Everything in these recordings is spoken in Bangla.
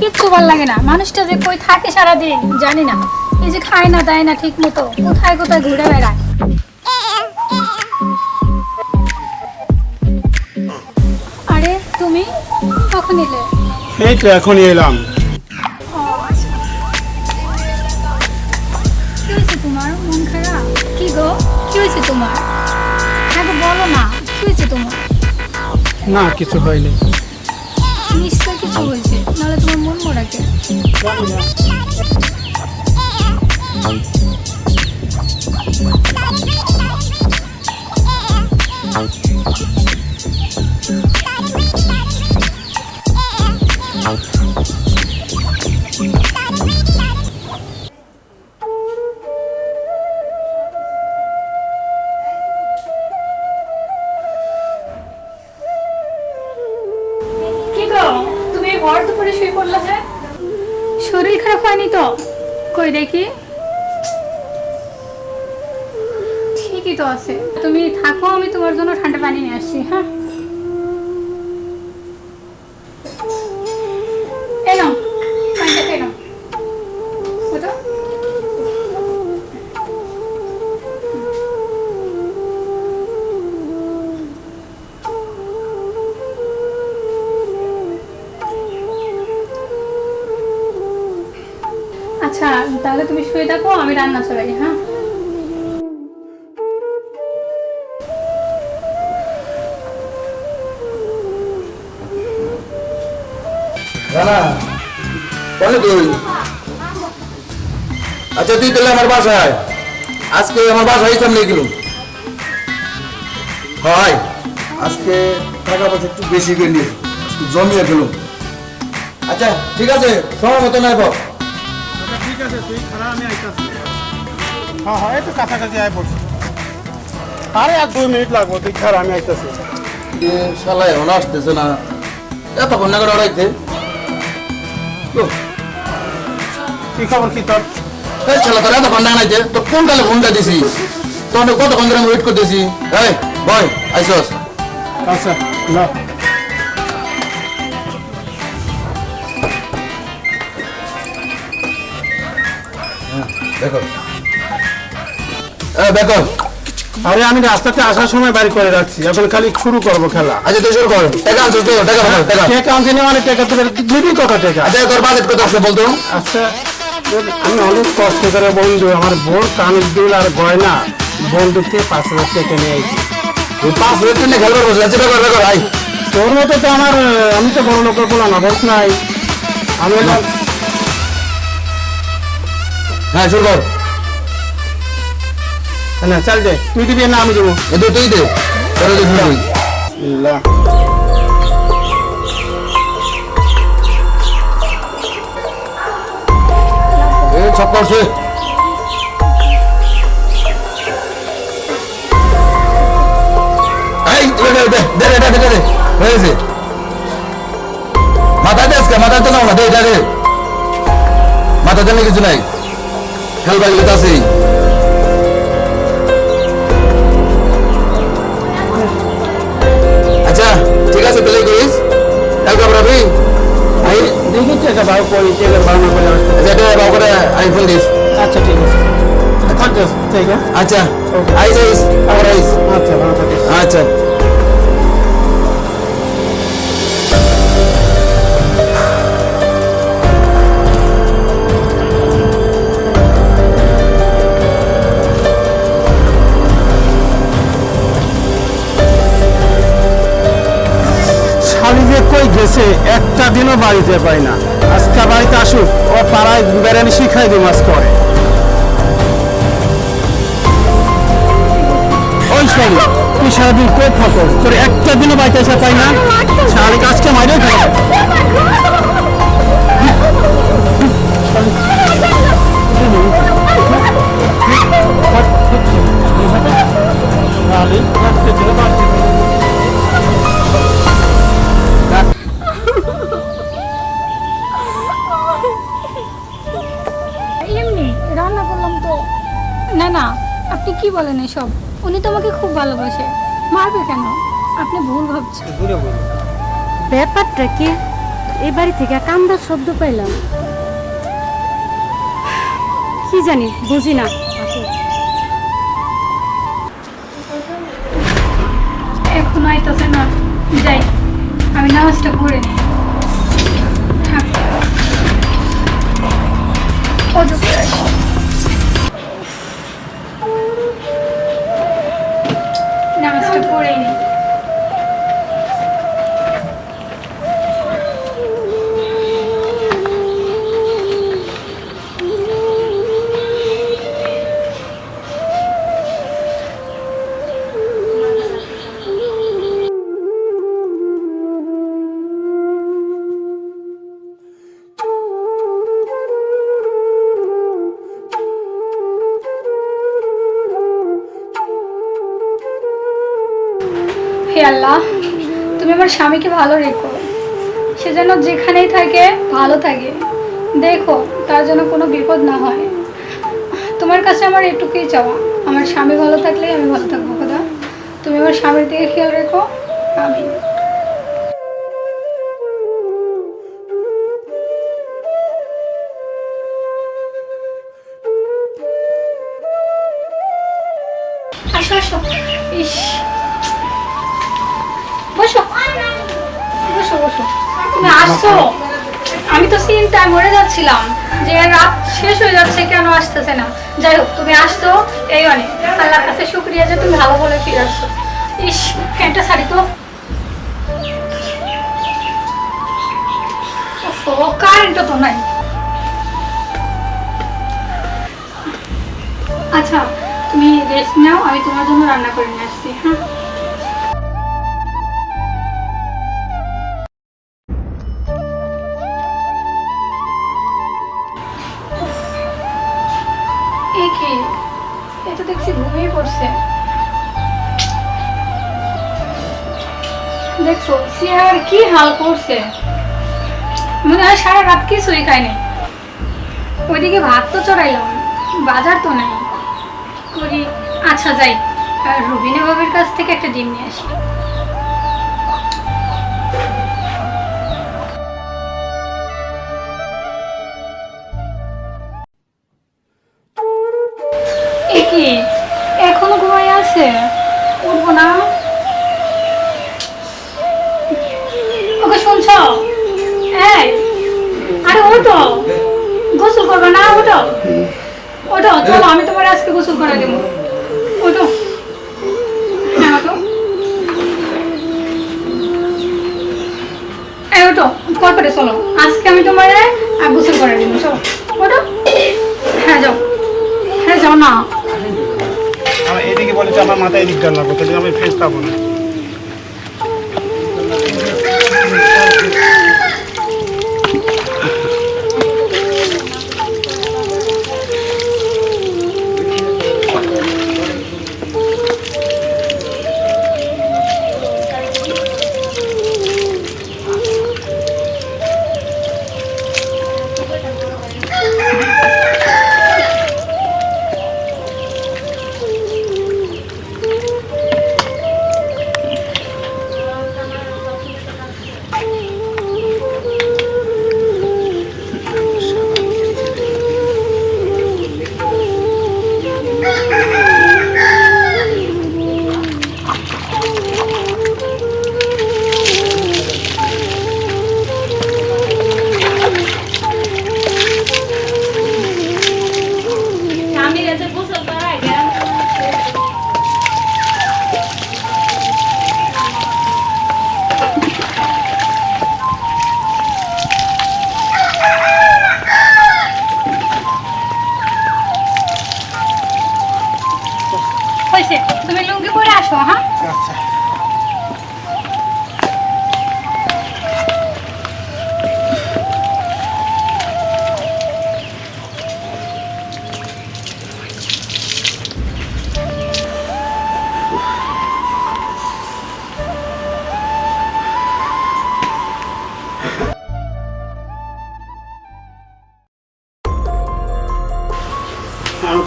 কিচ্ছু ভালো লাগে না। মানুষটা যে কই থাকে সারাদিন জানি না। এই যে খায় না দেয় না ঠিক মতো কোথায় কোথায় ঘুরে বেড়ায়? আরে তুমি? কখন এলে? এই তো এখনই এলাম। আচ্ছা। তোমার? মন খারাপ? কি গো? কি হয়েছে তোমার? বলো না কি হয়েছে তোমার? না কিছু হয়নি। নিশ্চয় কিছু হয়েছে নাহলে তোমার মন মরা কে কি আসছি হ্যাঁ। আচ্ছা তাহলে তুমি শুয়ে থাকো আমি রান্না চলে হ্যাঁ? বলে তুই আচ্ছা তুই তাহলে আমার বাসায় আজকে আমার বাসায় সামনে গেলুম। হয়। আজকে টাকা পয়সা একটু বেশি করে নিয়ে জমিয়ে ফেলুম আচ্ছা ঠিক আছে সময় মতো নাই বাপ আচ্ছা ঠিক আছে তুই খারাপ আমি আইতাছি। হ্যাঁ হ্যাঁ এই তো কাছাকাছি আয় পড়ছি আরে আর দুই মিনিট লাগবো তুই খারাপ আমি আইতাছি। শালা এখন আসতেছে না। এতক্ষণ না করে ওড়াইতে। কি খবর কি তোর? এই শালা তোর এতক্ষণ না নাইতে তো কোন কালে ফোনটা দিছি? তোর কতক্ষণ ধরে আমি দেখো আরে আমি রাস্তাতে আসার সময় বাড়ি করে রাখছি। এখন খালি শুরু করব খেলা। আচ্ছা তুই শুরু কর। টাকা আনছিস তো? টাকা পাঠাও, টাকা। টেকা আনছি না মানে টেকা তোদের দিবি কত টেকা? আচ্ছা তোর বাজেট কত আসলে বলতো? আচ্ছা আমি অনেক কষ্ট করে বন্ধু আমার বোন কানের দুল আর গয়না। বন্ধুকে পাঁচ হাজার টাকা নিয়ে আইছি। তুই পাঁচ হাজার টাকা বসে তোর মতো তো আমার আমি তো বড় লোকের কোনো না নাই। আমি হ্যাঁ শুরু কর। না চাল দে। তুই দিবি না আমি দেবো। এ তো তুই দে। তোর দে শুরু করি এ সব করছে। এই দে দে দে দে দে দে দে হয়েছে। মাথা দে আজকে মাথা তো না দে দে দে। মাথা দিলে কিছু নাই। খেলবা গেলে তো আছেই। আছে তাহলে করিস আমরা ভাই এই দেখি টাকা ভাও করি টাকা ভাও না করে আসতে। আচ্ছা বাবু করে আইফোন দিস। আচ্ছা ঠিক আছে। আছে আচ্ছা। আইস আইস। আচ্ছা ভালো থাকিস আচ্ছা। কই একটা দিনও বাড়িতে পাই না। আজকে বাড়িতে আসুক, ও পাড়ায় বেড়ানি শিখাই দিই মাছ করে ওই শালি তুই সারাদিন কই থাকো? তোর একটা দিনও বাড়িতে এসে পাই না। শালি আজকে মাইরে খাই কি বলেন এসব? উনি তো আমাকে খুব ভালোবাসে। মারবে কেন? আপনি ভুল ভাবছেন। দূরে বলুন ব্যাপারটা কি? এই বাড়ি থেকে কান্দার শব্দ পাইলাম। কি জানি বুঝি না। এখন আইতাছে না। যাই আমি নামাজটা পড়ে নিই। করে আসি। নামাজটা পড়ে নিই আল্লাহ, তুমি আমার স্বামীকে ভালো রেখো। সে যেন যেখানেই থাকে, ভালো থাকে। দেখো, তার যেন কোনো বিপদ না হয়। তোমার কাছে আমার এটুকুই চাওয়া। আমার স্বামী ভালো থাকলেই আমি ভালো থাকব কোথাও তুমি আমার স্বামীর দিকে খেয়াল রেখো। আমি বসো তুমি আসছো? আমি তো চিন্তায় মরে যাচ্ছিলাম। যে রাত শেষ হয়ে যাচ্ছে, কেন আসতেছে না? যাই হোক, তুমি আসছো, এই অনেক। আল্লাহর কাছে শুক্রিয়া যে তুমি ভালো বলে ফিরে আসছো। ইস, ফ্যানটা ছাড়ি তো। কারেন্টও তো নাই। আচ্ছা তুমি রেস্ট নাও, আমি তোমার জন্য রান্না করে নিয়ে আসছি হ্যাঁ? চেয়ার কি হাল করছে? মনে হয় সারা রাত কিছুই খায়নি। ওইদিকে ভাত তো চড়াইলাম, বাজার তো নাই। করি আচ্ছা যাই, আর রুবিনা বাবির কাছ থেকে একটা ডিম নিয়ে আসি। করবে? না, ওঠো। ওঠো, চলো, আমি তোমার আজকে গোসল করে দেবো। হ্যাঁ ওঠো। এই, ওঠো কলপারে চলো। আজকে আমি তোমার গোসল করে দেবো, চলো। ওঠো। হ্যাঁ যাও। হ্যাঁ যাও না। আমার এদিকে বলে যে আমার মাথায় এদিক লাগবে তাহলে আমি ফ্রেশ পাবো না।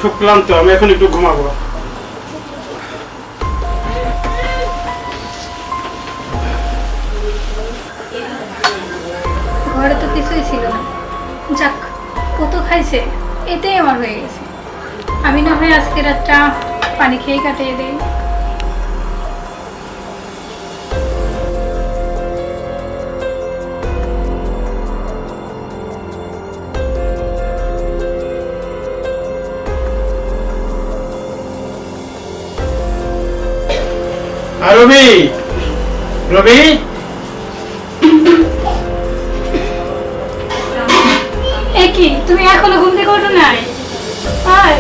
খুব ক্লান্ত, আমি এখন একটু ঘুমাবো। ঘরে তো কিছুই ছিল না। যাক কত খাইছে, এতেই আমার হয়ে গেছে। আমি না হয় আজকে রাতটা পানি খেয়ে কাটিয়ে দিই। রবি? রবি? এ কি তুমি এখনও ঘুম থেকে ওঠো নাই? আয়।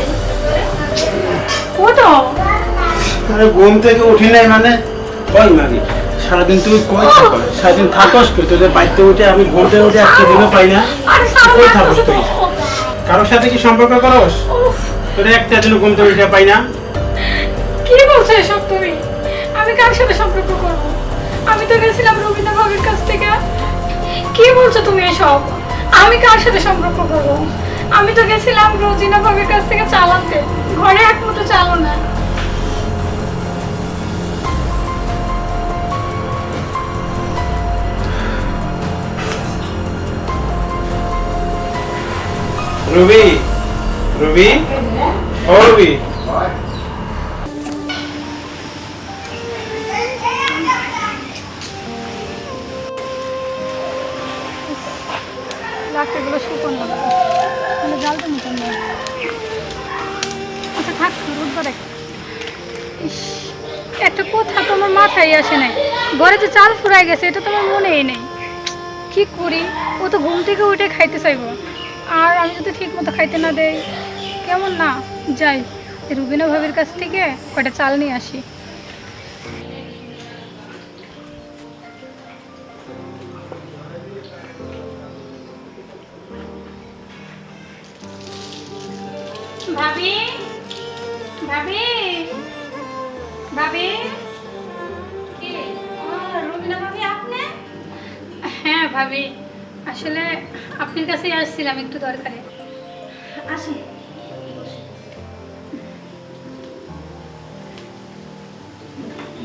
ওঠো। আরে ঘুম থেকে উঠি নাই মানে? কই মানে সারাদিন তুমি কই থাকো? সারাদিন থাকস কই? তোদের বাড়িতে উঠে আমি ঘুম থেকে উঠে একটা দিনও পাই না। কই থাকস তুই? কারোর সাথে কি সম্পর্ক করস? তোদের একটা দিনও ঘুম থেকে উঠে পাই না। কি বলছো এসব তুমি? আমি কার সাথে সম্পর্ক করব? আমি তো গেছিলাম রবীন্দ্র ভাবির কাছ থেকে। কি বলছো তুমি এসব? আমি কার সাথে সম্পর্ক করব? আমি তো গেছিলাম রোজিনা ভাবির কাছ থেকে চালাতে ঘরে এক মুঠো চালো না। রবি রবি? ও রবি? যে চাল ফুরাই গেছে, এটা তো আমার মনেই নেই। কি করি? ও তো ঘুম থেকে উঠে খাইতে চাইব। আর আমি যদি ঠিক মতো খাইতে না দেই, কেমন না? যাই, রুবিনা ভাবির কাছ থেকে কটা চাল নিয়ে আসি। ভাবি আসলে আপনার কাছেই আসছিলাম একটু দরকারে। আসুন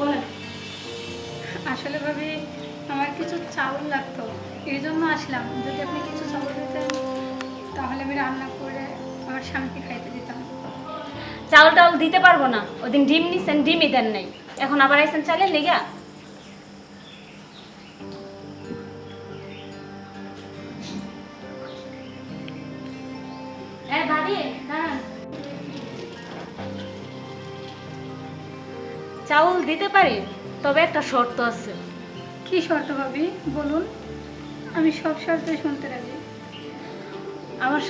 বলেন। আসলে ভাবি আমার কিছু চাউল লাগতো এই জন্য আসলাম। যদি আপনি কিছু চাউল দিতেন তাহলে আমি রান্না করে আমার স্বামীকে খাইতে দিতাম। চাউল টাউল দিতে পারব না। ওদিন ডিম নিছেন ডিমই দেন নাই। এখন আবার আইসেন চালের লেগা? দিতে পারি? তবে একটা শর্ত আছে। কি শর্ত ভাবি? বলুন। আমি সব শর্তে শুনতে রাজি। আমার শরীর